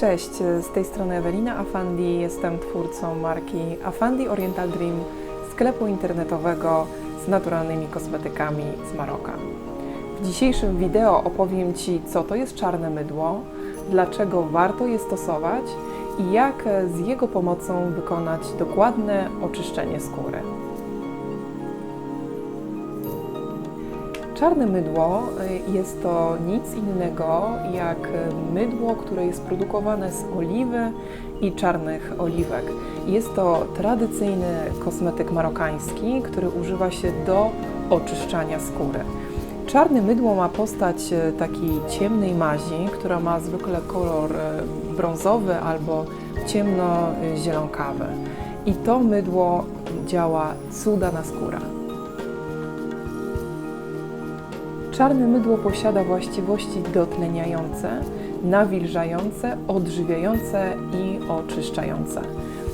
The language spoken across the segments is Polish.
Cześć, z tej strony Ewelina Afandi, jestem twórcą marki Afandi Oriental Dream, sklepu internetowego z naturalnymi kosmetykami z Maroka. W dzisiejszym wideo opowiem Ci, co to jest czarne mydło, dlaczego warto je stosować i jak z jego pomocą wykonać dokładne oczyszczenie skóry. Czarne mydło y, jest to nic innego jak mydło, które jest produkowane z oliwy i czarnych oliwek. Jest to tradycyjny kosmetyk marokański, który używa się do oczyszczania skóry. Czarne mydło ma postać y, takiej ciemnej mazi, która ma zwykle kolor y, brązowy albo ciemno-zielonkawy. I to mydło działa cuda na skórę. Czarne mydło posiada właściwości dotleniające, nawilżające, odżywiające i oczyszczające.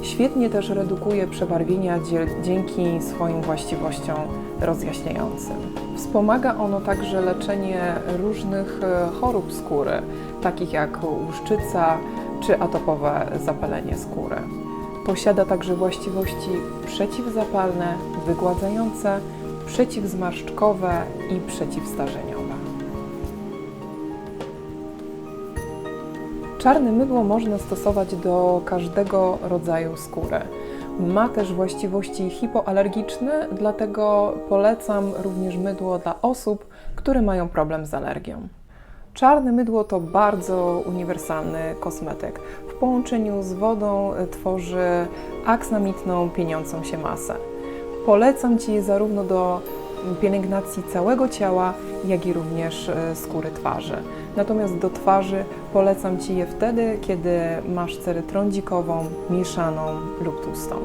Świetnie też redukuje przebarwienia dzięki swoim właściwościom rozjaśniającym. Wspomaga ono także leczenie różnych e, chorób skóry, takich jak łuszczyca czy atopowe zapalenie skóry. Posiada także właściwości przeciwzapalne, wygładzające, przeciwzmarszczkowe i przeciwstarzeniowe. Czarne mydło można stosować do każdego rodzaju skóry. Ma też właściwości hipoalergiczne, dlatego polecam również mydło dla osób, które mają problem z alergią. Czarne mydło to bardzo uniwersalny kosmetyk. W połączeniu z wodą tworzy aksamitną, pieniącą się masę. Polecam Ci je zarówno do pielęgnacji całego ciała, jak i również e, skóry twarzy. Natomiast do twarzy polecam Ci je wtedy, kiedy masz cerę trądzikową, mieszaną lub tłustą.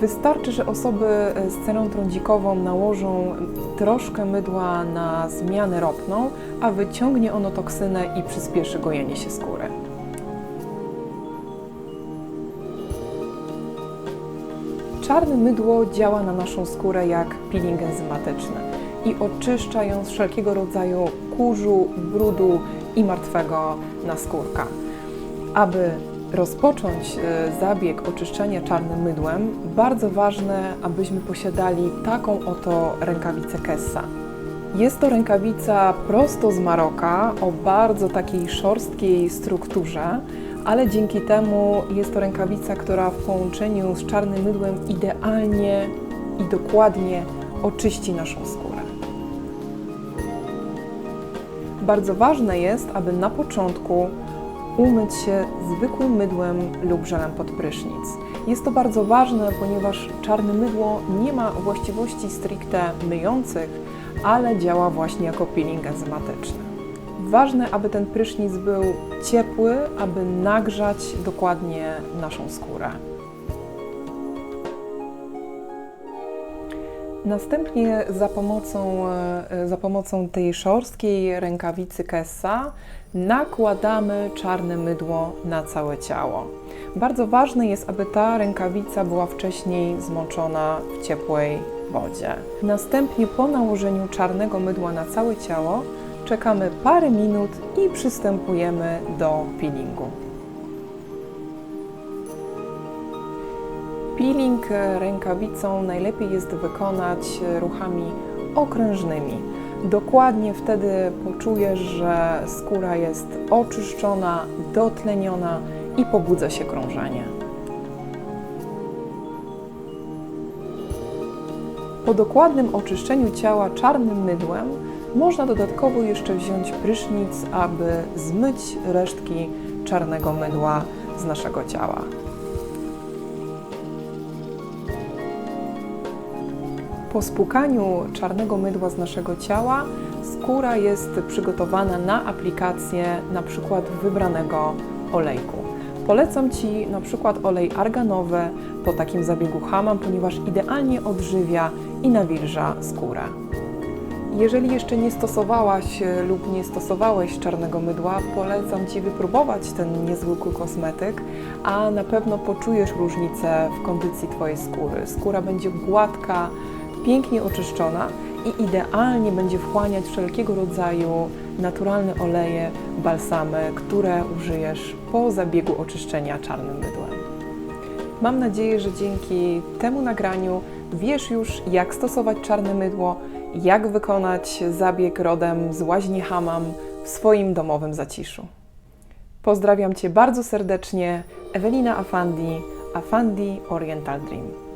Wystarczy, że osoby e, z cerą trądzikową nałożą troszkę mydła na zmianę ropną, a wyciągnie ono toksynę i przyspieszy gojenie się skóry. Czarne mydło działa na naszą skórę jak peeling enzymatyczny i oczyszcza ją z wszelkiego rodzaju kurzu, brudu i martwego naskórka. Aby rozpocząć e, zabieg oczyszczania czarnym mydłem, bardzo ważne, abyśmy posiadali taką oto rękawicę Kessa. Jest to rękawica prosto z Maroka o bardzo takiej szorstkiej strukturze, ale dzięki temu jest to rękawica, która w połączeniu z czarnym mydłem idealnie i dokładnie oczyści naszą skórę. Bardzo ważne jest, aby na początku umyć się zwykłym mydłem lub żelem pod prysznic. Jest to bardzo ważne, ponieważ czarne mydło nie ma właściwości stricte myjących, ale działa właśnie jako peeling enzymatyczny. Ważne, aby ten prysznic był ciepły, aby nagrzać dokładnie naszą skórę. Następnie za pomocą, e, za pomocą tej szorstkiej rękawicy Kessa nakładamy czarne mydło na całe ciało. Bardzo ważne jest, aby ta rękawica była wcześniej zmoczona w ciepłej wodzie. Następnie po nałożeniu czarnego mydła na całe ciało czekamy parę minut i przystępujemy do peelingu. Peeling rękawicą najlepiej jest wykonać ruchami okrężnymi. Dokładnie wtedy poczujesz, że skóra jest oczyszczona, dotleniona i pobudza się krążenie. Po dokładnym oczyszczeniu ciała czarnym mydłem można dodatkowo jeszcze wziąć prysznic, aby zmyć resztki czarnego mydła z naszego ciała. Po spłukaniu czarnego mydła z naszego ciała skóra jest przygotowana na aplikację na przykład wybranego olejku. Polecam Ci na przykład olej arganowy po takim zabiegu hamam, ponieważ idealnie odżywia i nawilża skórę. Jeżeli jeszcze nie stosowałaś e, lub nie stosowałeś czarnego mydła, polecam Ci wypróbować ten niezwykły kosmetyk, a na pewno poczujesz różnicę w kondycji Twojej skóry. Skóra będzie gładka, pięknie oczyszczona i idealnie będzie wchłaniać wszelkiego rodzaju naturalne oleje, balsamy, które użyjesz po zabiegu oczyszczenia czarnym mydłem. Mam nadzieję, że dzięki temu nagraniu wiesz już, jak stosować czarne mydło, jak wykonać zabieg rodem z łaźni Hammam w swoim domowym zaciszu. Pozdrawiam Cię bardzo serdecznie, Ewelina Afandi, Afandi Oriental Dream.